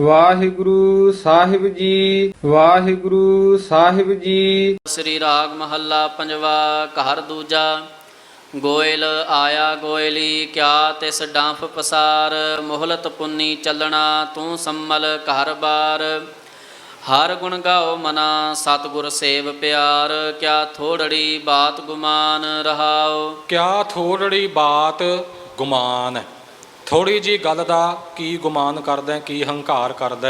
ਵਾਹਿਗੁਰੂ ਸਾਹਿਬ ਜੀ ਵਾਹਿਗੁਰੂ ਸਾਹਿਬ ਜੀ। ਸ੍ਰੀ ਰਾਗ ਮਹੱਲਾ ਪੰਜਵਾ ਘਰ ਦੂਜਾ ਗੋਇਲ ਆਇਆ ਗੋਇਲੀ ਕਿਆ ਤਿਸ ਡਾਂਫ ਪਸਾਰ ਮੋਹਲਤ ਪੁੰਨੀ ਚੱਲਣਾ ਤੂੰ ਸੰਮਲ ਘਰ ਬਾਰ। ਹਰ ਗੁਣ ਗਾਓ ਮਨਾ ਸਤਿਗੁਰ ਸੇਵ ਪਿਆਰ ਕਿਆ ਥੋੜੜੀ ਬਾਤ ਗੁਮਾਨ ਰਹਾਓ। ਕਿਆ ਥੋੜੜੀ ਬਾਤ ਗੁਮਾਨ ਹੈ ਥੋੜੀ ਜੀ ਗੱਲ ਦਾ ਕੀ ਗੁਮਾਨ ਕਰਦਾ ਕੀ ਹੰਕਾਰ ਕਰਦਾ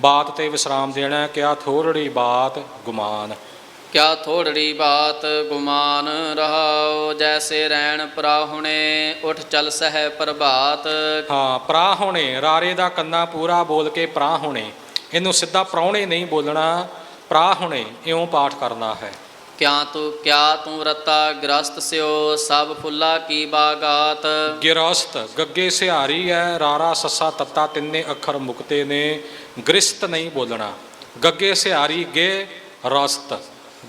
ਬਾਤ ਤੇ ਵਿਸਰਾਮ ਦੇਣਾ ਕਿਆ ਥੋੜੜੀ ਬਾਤ ਗੁਮਾਨ। ਕਿਆ ਥੋੜੜੀ ਬਾਤ ਗੁਮਾਨ ਰਹਾਓ ਜੈਸੇ ਰੈਣ ਪਰਾਹੁਣੇ ਉਠ ਚਲ ਸਹਿ ਪ੍ਰਭਾਤ। ਹਾਂ ਪ੍ਰਾ ਹੋਣੇ ਰਾਰੇ ਦਾ ਕੰਨਾ ਪੂਰਾ ਬੋਲ ਕੇ ਪ੍ਰਾ ਹੋਣੇ ਇਹਨੂੰ ਸਿੱਧਾ ਪ੍ਰਾਹੁਣੇ ਨਹੀਂ ਬੋਲਣਾ ਪ੍ਰਾ ਹੋਣੇ ਇਉਂ ਪਾਠ ਕਰਨਾ ਹੈ। ਕਿਆ ਤੂੰ ਕਿਆ ਤੂੰ ਰਤਾ ਗ੍ਰਸਤ ਸਿਓ ਸਭ ਫੁੱਲਾ ਕੀ ਬਾਗਾਤ? ਗਿਰਸਤ ਗੱਗੇ ਸਿਹਾਰੀ ਹੈ ਰਾਰਾ ਸੱਸਾ ਤੱਤਾ ਤਿੰਨੇ ਅੱਖਰ ਮੁਕਤੇ ਨੇ ਗ੍ਰਿਸਤ ਨਹੀਂ ਬੋਲਣਾ। ਗੱਗੇ ਸਿਹਾਰੀ ਗੇ ਰਸਤ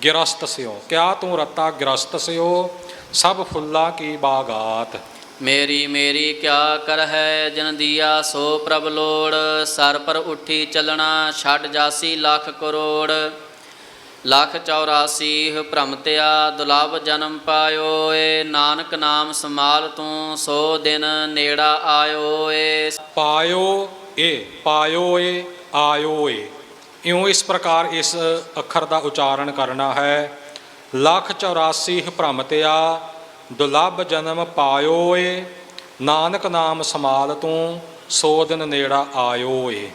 ਗਿਰਸਤ ਸਿਓ। ਕਿਆ ਤੂੰ ਰਤਾ ਗਿਰਸਤ ਸਿਓ ਸਭ ਫੁੱਲਾ ਕੀ ਬਾਗਾਤ? ਮੇਰੀ ਮੇਰੀ ਕਿਆ ਕਰ ਹੈ ਜਨ ਦੀਆ ਸੋ ਪ੍ਰਭ ਲੋੜ ਸਰ ਪਰ ਉੱਠੀ ਚੱਲਣਾ ਛੱਡ ਜਾਸੀ ਲੱਖ ਕਰੋੜ। ਲੱਖ 84 ਭ੍ਰਮਤਿਆ ਦੁਲਭ ਜਨਮ ਪਾਇਓ ਏ ਨਾਨਕ ਨਾਮ ਸਮਾਲ ਤੂੰ, ਸੋ ਦਿਨ ਨੇੜਾ ਆਇਓ ਏ ਪਾਇਓ ਏ ਪਾਇਓ ਏ ਆਇਓ ਏ ਇਉਂ ਇਸ ਪ੍ਰਕਾਰ ਇਸ ਅੱਖਰ ਦਾ ਉਚਾਰਨ ਕਰਨਾ ਹੈ। ਲੱਖ 84 ਭ੍ਰਮਤਿਆ ਦੁਲਭ ਜਨਮ ਪਾਇਓ ਏ ਨਾਨਕ ਨਾਮ ਸਮਾਲ ਤੂੰ, ਸੋ ਦਿਨ ਨੇੜਾ ਆਇਓ ਏ